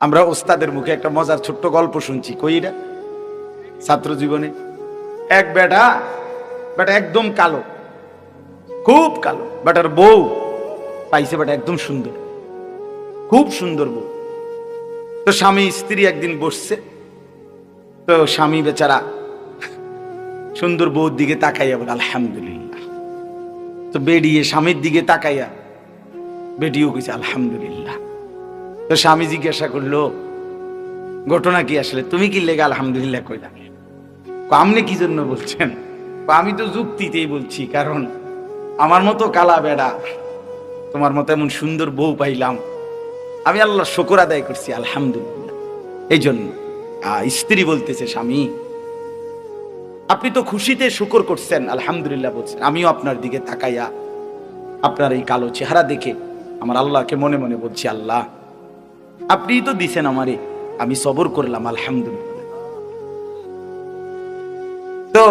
আমরা ওস্তাদের মুখে একটা মজার ছোট্ট গল্প শুনছি। কইরা ছাত্র জীবনে। এক বেটা বেটা একদম কালো। খুব কালো। বেটার বউ পাইছে বেটা একদম সুন্দর। খুব সুন্দর বউ। তো স্বামী, স্ত্রী একদিন বসছে। তো স্বামী বেচারা সুন্দর বউর দিকে তাকাইয়া বলে, আলহামদুলিল্লাহ। তো বেরিয়ে স্বামীর দিকে তাকাইয়া বেটিও কইছে, আলহামদুলিল্লাহ। তো স্বামী জিজ্ঞাসা করল, ঘটনা কি আসলে? তুমি কি লেগে? আলহামদুলিল্লাহ কইলা আপনি কি জন্য বলছেন? আমি তো যুক্তিতেই বলছি, কারণ আমার মতো কালা বেড়া, তোমার মতো এমন সুন্দর বউ পাইলাম, আমি আল্লাহ শকর আদায় করছি, আলহামদুলিল্লাহ। এই জন্য স্ত্রী বলতেছে, স্বামী, আপনি তো খুশিতে শুকর করছেন, আলহামদুলিল্লাহ বলছেন। আমিও আপনার দিকে তাকাইয়া আপনার এই কালো চেহারা দেখে আমার আল্লাহকে মনে মনে বলছি, আল্লাহ আপনিই তো দিছেন আমারে। আমি সবর করলাম, আলহামদুলিল্লাহ। তো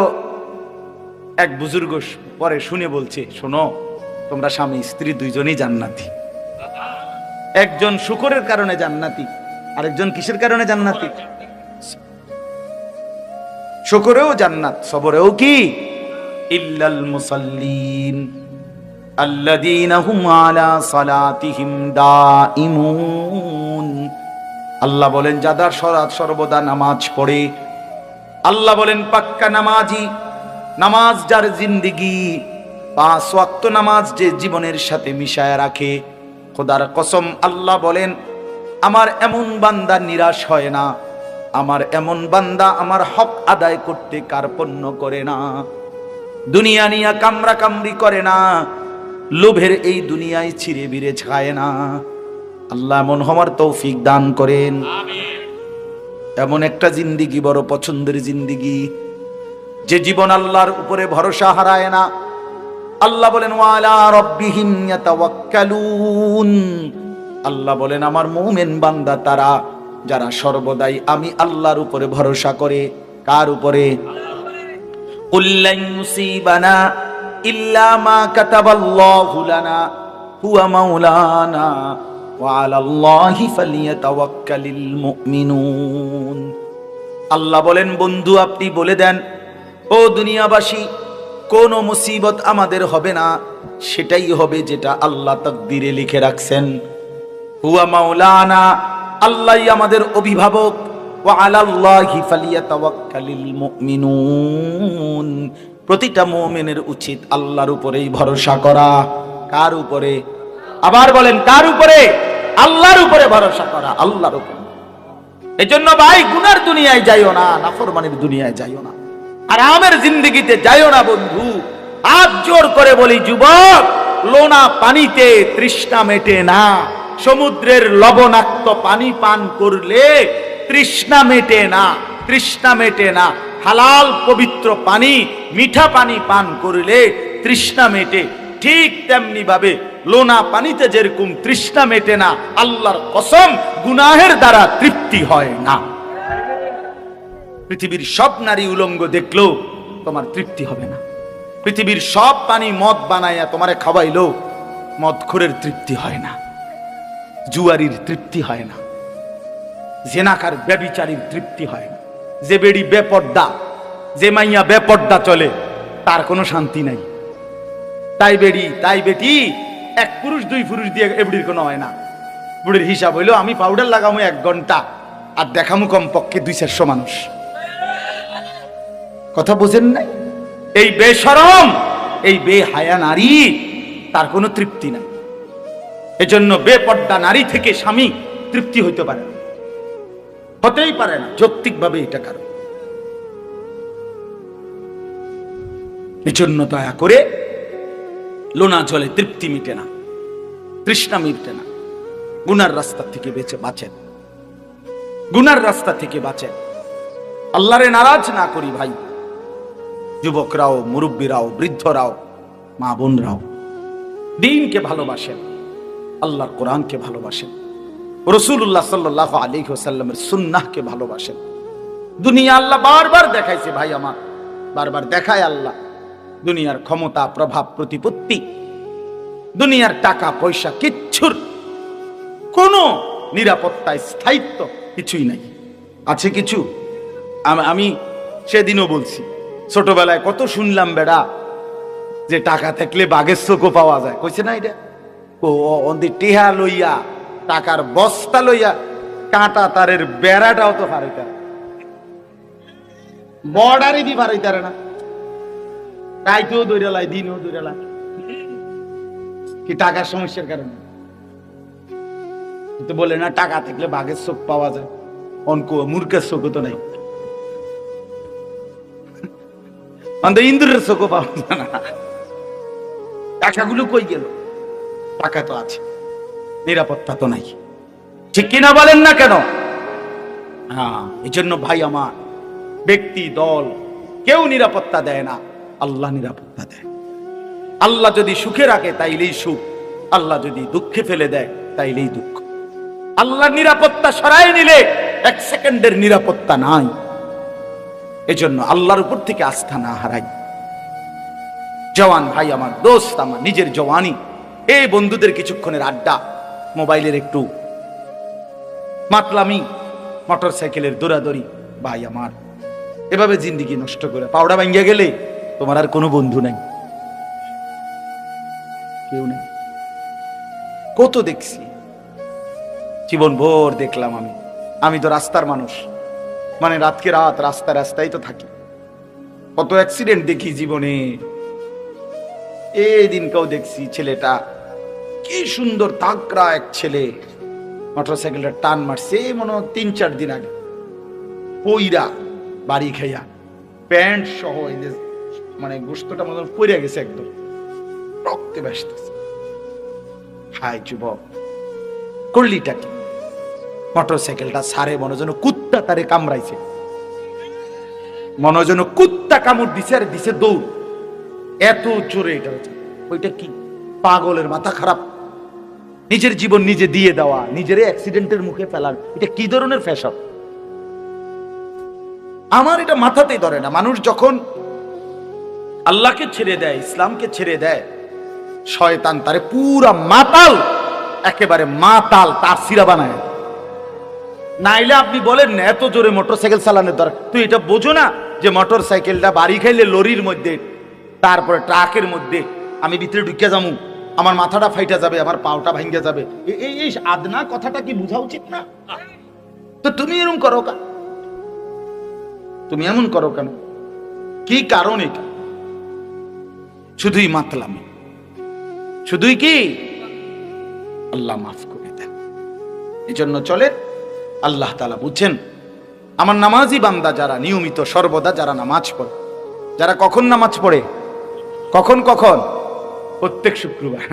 এক বুজুর্গ পরে শুনে বলছে, শোনো, তোমরা স্বামী, স্ত্রী দুইজনই জান্নাতি। একজন শুকরের কারণে জান্নাতি, আরেকজন কিসের কারণে জান্নাতি? শুকরেও জান্নাত, সবরেও কি? ইল্লাল মুসাল্লিন। আল্লাহ বলেন যারা সরাত সর্বদা নামাজ পড়ে, আল্লাহ বলেন, পাক্কা নামাজি, নামাজ যার জিন্দিগি, পাঁচ ওয়াক্ত নামাজ যে জীবনের সাথে মিশায় রাখে, খোদার কসম আল্লাহ বলেন, আমার এমন বান্দা নিরাশ হয় না, আমার এমন বান্দা আমার হক আদায় করতে কার্পণ্য করে না, দুনিয়া নিয়া কামরা কামড়ি করে না লোভের এই দুনিয়ায় ছিঁড়ে বিড়ে ছায় না। আল্লাহ মন হওয়ার তৌফিক দান করেন। এমন একটা জিন্দিগি বড় পছন্দের জিন্দিগি যে জীবন আল্লাহর উপরে ভরসা হারায় না। আল্লাহ বলেন ওয়ালা আল্লাহ বলেন আমার মুমিন বান্দা তারা যারা সর্বদাই আমি আল্লাহর উপরে ভরসা করে। কার উপরে? উপরে। ইল্লা মা কাতাবাল্লাহু লানা, হুয়া মাওলানা, ওয়া আলাল্লাহি ফালিয়াতাওয়াক্কালিল মুমিনুন। আল্লাহ বলেন, বন্ধু, আপনি বলে দেন, ও দুনিয়াবাসী, কোন মুসিবত আমাদের হবে না, সেটাই হবে যেটা আল্লাহ তাকদিরে লিখে রাখছেন। হুয়া মাওলানা, আল্লাহই আমাদের অভিভাবক, ওয়া আলাল্লাহি ফালিয়াতাওয়াক্কালিল মুমিনুন। প্রতিটা মোমেনের উচিত আল্লাহর উপরেই ভরসা করা। কার উপরে? আবার বলেন, কার উপরে? আল্লাহর উপরে ভরসা করা, আল্লাহর উপরে। এজন্য ভাই, গুনার দুনিয়ায় যাইও না, নাফরমানির দুনিয়ায় যাইও না। আর আমের জিন্দগিতে যাইও না বন্ধু। হাত জোর করে বলি, যুবক, লোনা পানিতে তৃষ্ণা মেটে না। সমুদ্রের লবণাক্ত পানি পান করলে তৃষ্ণা মেটে না, তৃষ্ণা মেটে না। হালাল পবিত্র পানি, মিঠা পানি পান করিলে তৃষ্ণা মেটে। ঠিক তেমনি ভাবে লোনা পানিতে যেরকম তৃষ্ণা মেটে না, আল্লাহর কসম গুনাহের দ্বারা তৃপ্তি হয় না। পৃথিবীর সব নারী উলঙ্গ দেখলেও তোমার তৃপ্তি হবে না। পৃথিবীর সব পানি মদ বানাইয়া তোমারে খাওয়াইলো, মদখোরের তৃপ্তি হয় না। জুয়ারির তৃপ্তি হয় না। জেনাকার ব্যবিচারীর তৃপ্তি হয় না। যে বেড়ি বেপর্দা, যে মাইয়া বেপর্দা চলে, তার কোনো শান্তি নাই। তাই বেড়ি, তাই বেটি, এক পুরুষ, দুই পুরুষ দিয়ে এবড়ির কোনো হয় না। বুড়ির হিসাব হইল, আমি পাউডার লাগামো এক ঘণ্টা, আর দেখামু কমপক্ষে দুই চারশো মানুষ। কথা বোঝেন নাই? এই বেসরম এই বেহায়া নারী, তার কোনো তৃপ্তি নাই। এজন্য বেপর্দা নারী থেকে স্বামী তৃপ্তি হইতে পারে না। হতেই পারে না। যৌক্তিকভাবে এটা কারণ। এজন্য দয়া করে লোনা জলে তৃপ্তি মিটে না, তৃষ্ণা মিটে না। গুনার রাস্তা থেকে বেঁচে বাঁচেন। গুনার রাস্তা থেকে বাঁচেন। আল্লাহরে নারাজ না করি ভাই। যুবকরাও, মুরব্বীরাও, বৃদ্ধরাও, মা বোনরাও। দিনকে ভালোবাসেন, আল্লাহর কোরআনকে ভালোবাসেন। রসুল্লাহ সাল্লাহ আলী হোসাল্লামের সুন্নাহকে ভালোবাসেন। দুনিয়া আল্লাহ বারবার দেখাইছে, ভাই আমার, বারবার দেখায় আল্লাহ। দুনিয়ার ক্ষমতা, প্রভাব, প্রতিপত্তি, দুনিয়ার টাকা, পয়সা, কিচ্ছুর কোনো নিরাপত্তায় স্থায়িত্ব কিছুই নাই। আছে কিছু? আমি সেদিনও বলছি, ছোটবেলায় কত শুনলাম বেড়া যে টাকা থাকলে বাঘের চোখও পাওয়া যায়। কইছে না এটা? ও অন্দি টিহা লইয়া টাকার বস্তা লইয়া কাঁটা তারের বেড়াটাও তো পারে বর্ডারই দি পারে তারে না। রাইতেও দৌড়ে লাই, দিনও দৌড়ে লাই। কি টাকার সমস্যার কারণে? কিন্তু বলে না, টাকা থাকলে বাঘের চোখ পাওয়া যায়। অঙ্ক মূর্খের চোখও তো নাই। ইন্দুরের চোখও পাওয়া যায় না। টাকাগুলো কই গেল? টাকা তো আছে। নিরাপত্তা তো নাই। ঠিক কিনা বলেন না কেন? হ্যাঁ এই জন্য ভাই আমার, ব্যক্তি, দল, কেউ নিরাপত্তা দেয় না। আল্লাহ নিরাপত্তা দেয়। আল্লাহ যদি সুখে রাখে, তাইলেই সুখ। আল্লাহ যদি দুঃখে ফেলে দেয়, তাইলেই দুঃখ। আল্লাহ নিরাপত্তা সরাই নিলে এক সেকেন্ডের নিরাপত্তা নাই। এজন্য আল্লাহর উপর থেকে আস্থা না হারাই। জওয়ান ভাই আমার, দোস্ত আমার, নিজের জওয়ানি। এই বন্ধুদের কিছুক্ষণের আড্ডা। মোবাইলের একটু মাতলামি মোটর সাইকেলের দৌড়াদৌড়ি। ভাই আমার, এভাবে জিন্দিগি নষ্ট করে পাউডা ভাঙ্গিয়া গেলে তোমার আর কোনো বন্ধু নাই। কেউ নেই। কত দেখছি? জীবন ভোর দেখলাম আমি। আমি তো রাস্তার মানুষ। মানে রাতকে রাত রাস্তা রাস্তায় তো থাকি। কত অ্যাক্সিডেন্ট দেখি জীবনে। এই দিনকেও দেখছি ছেলেটা কি সুন্দর তাকরা এক ছেলে। মোটরসাইকেলটা টান মারছে মনে হয় তিন চার দিন আগে। পইরা বাড়ি খাইয়া, প্যান্ট সহ এই যে মানে গোস্তটা মতন পড়ে গেছে একদম। রক্তে ব্যস্তেছে হাই যুবক, করলিটা কি? মোটরসাইকেলটা সারে মনে যেন কুত্তা তারে কামড়াইছে। মনে যেন কুত্তা কামড় দিছে আর দিছে দৌড়। এত জোরে এটা ওইটা কি পাগলের মাথা খারাপ? নিজের জীবন নিজে দিয়ে দেওয়া, নিজের অ্যাক্সিডেন্টের মুখে ফেলার। এটা কি ধরনের ফ্যাশন? আমার এটা মাথাতেই ধরে না। মানুষ যখন আল্লাহকে ছেড়ে দেয়, ইসলামকে ছেড়ে দেয়, শয়তান তারে পুরা মাতাল, একেবারে মাতাল, তার সিরা বানায়। নাইলে আপনি বলেন না এত জোরে মোটরসাইকেল চালানোর দরকার। তুই এটা বোঝো না যে মোটর সাইকেলটা বাড়ি খাইলে লরির মধ্যে, তারপরে ট্রাকের মধ্যে আমি ভিতরে ঢুকে যাব। আমার মাথাটা ফাইটা যাবে, আমার পাওটা ভাঙ্গে যাবে। এই এই আদনা কথাটা কি বোঝা উচিত না? তো তুমি এরকম করো কেন? তুমি এমন করো কেন? কি কারণ এটা? শুধুই মাতলামি। শুধুই কি? আল্লাহ মাফ করে দেন। এই জন্য চলে আল্লাহ তালা বুঝছেন, আমার নামাজি বান্দা যারা, নিয়মিত সর্বদা যারা নামাজ পড়ে, যারা কখন নামাজ পড়ে? কখন কখন? প্রত্যেক শুক্রবার।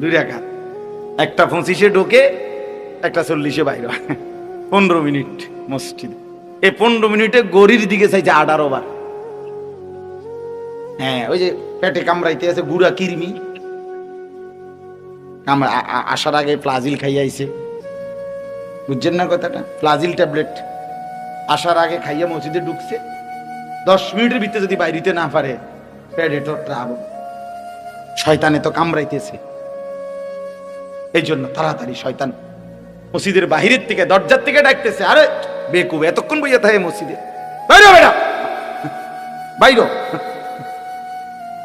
দুই রাখাত একটা পঁচিশে ঢোকে, একটা চল্লিশে বাইরে। পনেরো মিনিট মসজিদ। এই পনেরো মিনিটে গড়ির দিকে চাইছে আঠারো বার। হ্যাঁ ওই যে পেটে কামড়াইতে আছে গুড়া কিরমি। কামড়া আসার আগে প্লাজিল খাইয়াইছে বুঝছেন না কথাটা? প্লাজিল ট্যাবলেট আসার আগে খাইয়া মসজিদে ঢুকছে। দশ মিনিটের ভিতরে যদি বাইরিতে না পারে প্যাডেটর ট্রাবো শয়তানে তো কামড়াইতেছে। এই জন্য তাড়াতাড়ি শয়তান মসজিদের বাহিরের থেকে, দরজার থেকে ডাকতেছে, আরে, বেকুব, এতক্ষণ বইয়া থাকে মসজিদে। বাইরে বেটা। বাইর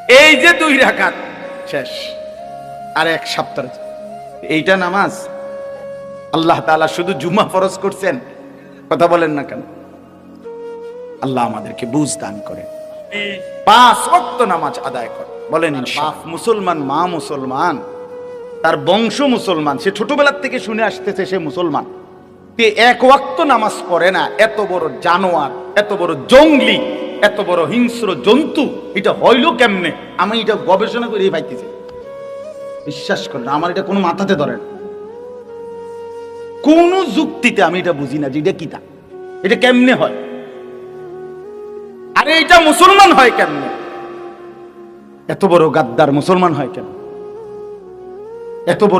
এই যে দুই রাখাত শেষ। আর এক সপ্তাহ। এইটা নামাজ? আল্লাহ তাআলা শুধু জুমা ফরজ করছেন? কথা বলেন না কেন? আল্লাহ আমাদেরকে বুঝ দান করেন। পাঁচ ওয়াক্ত নামাজ আদায় করে বলেন বাপ মুসলমান, মা মুসলমান, তার বংশ মুসলমান, সে ছোটবেলার থেকে শুনে আসতেছে সে মুসলমান। তে এক ওয়াক্ত নামাজ পড়ে না, এত বড় জানোয়ার, এত বড় জঙ্গলি, এত বড় হিংস্র জন্তু, এটা হইল কেমনে? আমি এটা গবেষণা করে পাইতেছি। বিশ্বাস করেন, আমার এটা কোনো মাথাতে ধরে না। কোন যুক্তিতে আমি এটা বুঝি না যে এটা কিতা এটা কেমনে হয়? আরে এটা মুসলমান হয় কেমনে? এত বড় গাদ্দার মুসলমান হয় কেন? এত বড়